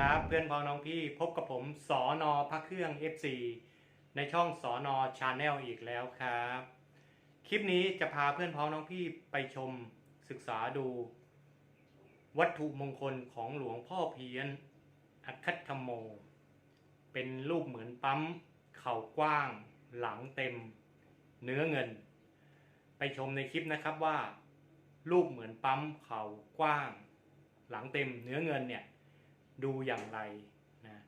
ครับ เพื่อนพ้องน้องพี่พบกับผมสอนอพระเครื่อง FC ในช่องสอนอชาแนลอีกแล้วครับ คลิปนี้จะพาเพื่อนพ้องน้องพี่ไปชมศึกษาดู วัตถุมงคลของหลวงพ่อเพียนอคัตธโม เป็นรูปเหมือนปั๊ม เข่ากว้าง หลังเต็ม เนื้อเงิน ไปชมในคลิปนะครับว่า รูปเหมือนปั๊ม เข่ากว้าง หลังเต็มเนื้อเงินเนี่ย ดูอย่างไรนะ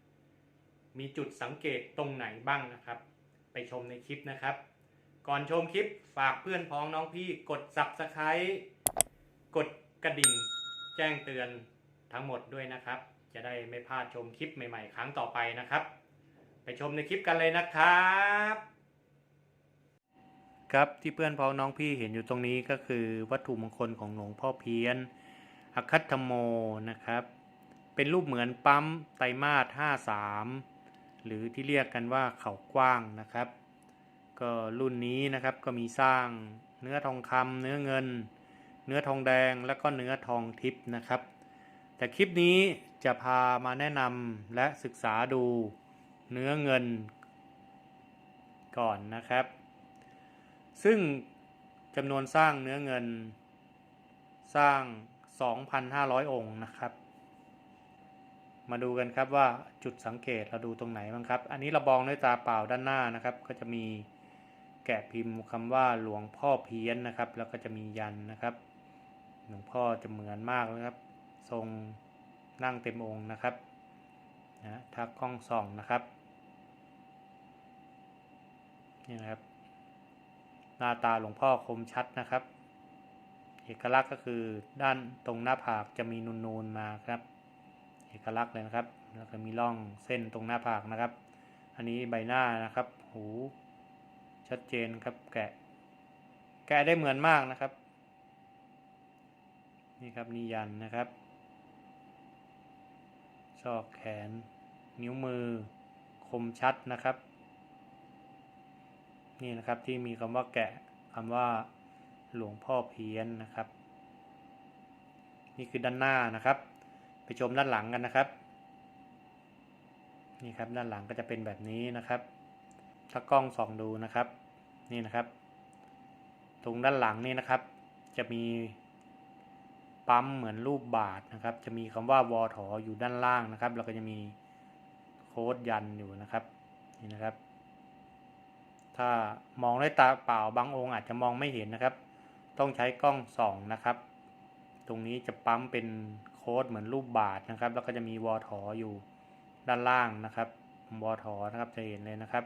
มีจุดสังเกตตรงไหนบ้างนะครับ ไปชมในคลิปนะครับ ก่อนชมคลิปฝากเพื่อนพ้องน้องพี่กด subscribe กดกระดิ่งแจ้งเตือนทั้งหมดด้วยนะครับ จะได้ไม่พลาดชมคลิปใหม่ๆ ครั้งต่อไปนะครับ ไปชมในคลิปกันเลยนะครับ ครับที่เพื่อนพ้องน้องพี่เห็นอยู่ตรงนี้ก็คือวัตถุมงคลของหลวงพ่อเพี้ยนอคัตธโมนะครับ เป็นรูปเหมือนปั๊มไตรมาส53 หรือที่เรียกกันว่าเขากว้างนะครับ ก็รุ่นนี้นะครับก็มีสร้างเนื้อทองคำเนื้อเงิน เนื้อทองแดงแล้วก็เนื้อทองทิพย์นะครับ แต่คลิปนี้จะพามาแนะนำและศึกษาดูเนื้อเงินก่อนนะครับ ซึ่งจำนวนสร้างเนื้อเงินสร้าง 2,500 องค์นะครับ มาดูกันครับว่าจุดสังเกตเราดูตรงไหนบ้างครับ อันนี้เราบองด้วยตาเปล่าด้านหน้านะครับ ก็จะมีแกะพิมพ์คำว่าหลวงพ่อเพี้ยนนะครับ แล้วก็จะมียันนะครับ หลวงพ่อจะเหมือนมากเลยครับ ทรงนั่งเต็มองค์นะครับนะทักกล้องส่องนะครับนี่นะครับ หน้าตาหลวงพ่อคมชัดนะครับ เอกลักษณ์ก็คือด้านตรงหน้าผากจะมีนูนๆมาครับ เอกลักษณ์เลยนะครับ แล้วก็มีร่องเส้นตรงหน้าผากนะครับ อันนี้ใบหน้านะครับ หูชัดเจนครับ แกะ แกะได้เหมือนมากนะครับ นี่ครับนิยันนะครับชอกแขน นิ้วมือ คมชัดนะครับ นี่นะครับที่มีคำว่าแกะคำว่าหลวงพ่อเพี้ยนนะครับ นี่คือด้านหน้านะครับ ไปชมด้านหลังกันนะครับ นี่ครับด้านหลังก็จะเป็นแบบนี้นะครับ ถ้ากล้องส่องดูนะครับ นี่นะครับ ตรงด้านหลังนี่นะครับ จะมีปั๊มเหมือนรูปบาทนะครับ จะมีคำว่าวอถออยู่ด้านล่างนะครับ แล้วก็จะมีโค้ดยันอยู่นะครับ นี่นะครับ ถ้ามองด้วยตาเปล่าบางองค์อาจจะมองไม่เห็นนะครับ ต้องใช้กล้องส่องนะครับ ตรงนี้จะปั๊มเป็น โค้ดเหมือนรูปบาทนะครับ แล้วก็จะมีวอถออยู่ด้านล่างนะครับวอถอนะครับจะเห็นเลยนะครับ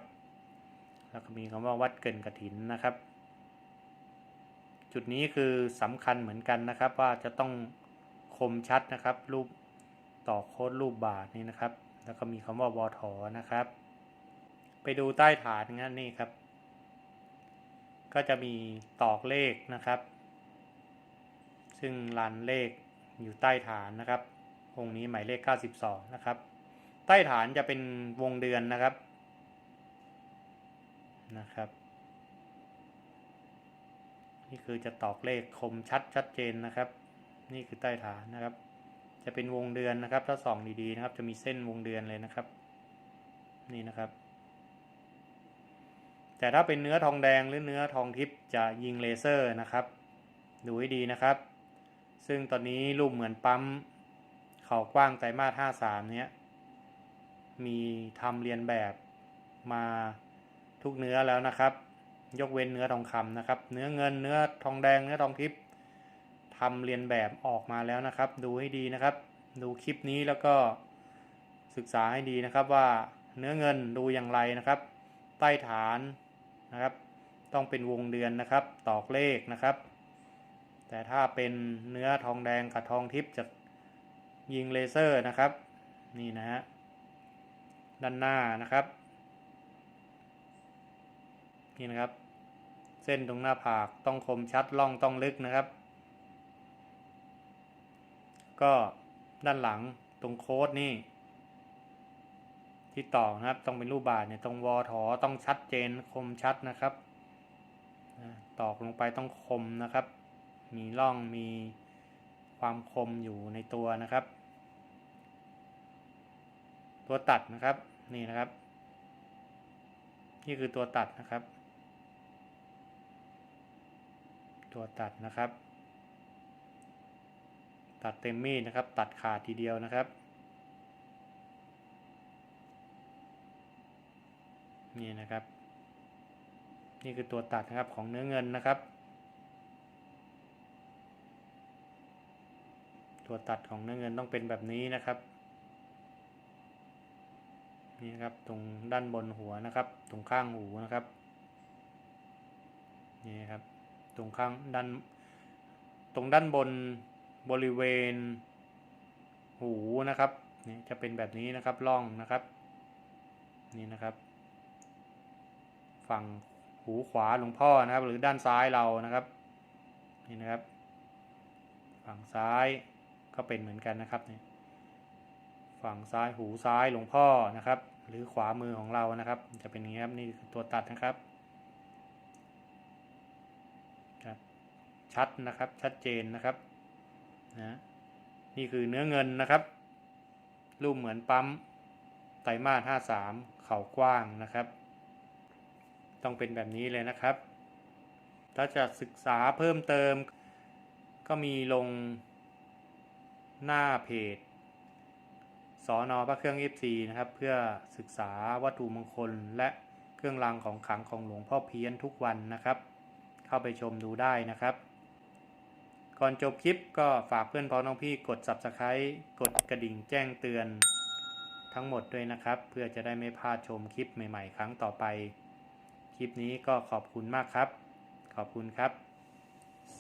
แล้วก็มีคำว่าวัดเกินกระถินนะครับ จุดนี้คือสำคัญเหมือนกันนะครับ ว่าจะต้องคมชัดนะครับ รูปต่อโค้ดรูปบาทนี่นะครับ แล้วก็มีคำว่าวอถอนะครับ ไปดูใต้ฐานงั้นนี่ครับ ก็จะมีตอกเลขนะครับ ซึ่งรันเลข อยู่ใต้ฐานนะครับ องค์นี้หมายเลข 92 นะครับ ใต้ฐานจะเป็นวงเดือนนะครับนะครับนี่คือจะตอกเลขคมชัดชัดเจนนะครับ นี่คือใต้ฐานนะครับ จะเป็นวงเดือนนะครับ ถ้าส่องดีๆนะครับ จะมีเส้นวงเดือนเลยนะครับ นี่นะครับ แต่ถ้าเป็นเนื้อทองแดงหรือเนื้อทองทิพย์จะยิงเลเซอร์นะครับ ดูให้ดีนะครับ ซึ่งตอนนี้รูปเหมือนปั๊ม เข่ากว้างไตรมาส53เนี้ย มีทำเรียนแบบมาทุกเนื้อแล้วนะครับ ยกเว้นเนื้อทองคำนะครับ เนื้อเงินเนื้อทองแดงเนื้อทองทิพย์ทำเรียนแบบออกมาแล้วนะครับ ดูให้ดีนะครับ ดูคลิปนี้แล้วก็ศึกษาให้ดีนะครับว่าเนื้อเงินดูอย่างไรนะครับ ใต้ฐานนะครับ ต้องเป็นวงเดือนนะครับ ตอกเลขนะครับ แต่ถ้าเป็นเนื้อทองแดงกับทองทิพย์จะยิงเลเซอร์นะครับ นี่นะฮะด้านหน้านะครับ นี่นะครับ เส้นตรงหน้าผากต้องคมชัดล่องต้องลึกนะครับ ก็ด้านหลังตรงโค้ดนี่ ที่ต่อนะครับต้องเป็นรูปบาทเนี่ยตรงวอถอต้องชัดเจนคมชัดนะครับตอกลงไปต้องคมนะครับ มีร่องมีความคมอยู่ในตัวนะครับ ตัวตัดนะครับนี่นะครับ นี่คือตัวตัดนะครับ ตัวตัดนะครับ ตัดเต็มมีดนะครับ ตัดขาดทีเดียวนะครับ นี่นะครับ นี่คือตัวตัดนะครับของเนื้อเงินนะครับ ตัวตัดของเนื้อเงินต้องเป็นแบบนี้นะครับนี่นะครับตรงด้านบนหัวนะครับ ตรงข้างหูนะครับนี่ครับ ตรงข้างด้านตรงด้านบนบริเวณ หูนะครับนี่จะเป็นแบบนี้นะครับร่องนะครับ นี่นะครับ ฝั่งหูขวาหลวงพ่อนะครับ หรือด้านซ้ายเรานะครับ นี่นะครับ ฝั่งซ้าย ก็เป็นเหมือนกันนะครับเนี่ยฝั่งซ้ายหูซ้ายหลวงพ่อนะครับ หรือขวามือของเรานะครับ จะเป็นอย่างนี้ครับนี่คือตัวตัดนะครับครับชัดนะครับชัดเจนนะครับนะนี่คือเนื้อเงินนะครับ รูปเหมือนปั๊มไตรมาสห้าสามเข่ากว้างนะครับ ต้องเป็นแบบนี้เลยนะครับ ถ้าจะศึกษาเพิ่มเติม ก็มีลง หน้าเพจสอนอพระเครื่อง FC นะครับ เพื่อศึกษาวัตถุมงคลและเครื่องรางของขลังของหลวงพ่อเพี้ยนทุกวันนะครับ เข้าไปชมดูได้นะครับ ก่อนจบคลิปก็ฝากเพื่อนพ้องน้องพี่กด Subscribe กดกระดิ่งแจ้งเตือนทั้งหมดด้วยนะครับ เพื่อจะได้ไม่พลาดชมคลิปใหม่ ๆ ครั้งต่อไป คลิปนี้ก็ขอบคุณมากครับ ขอบคุณครับ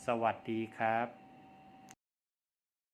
สวัสดีครับ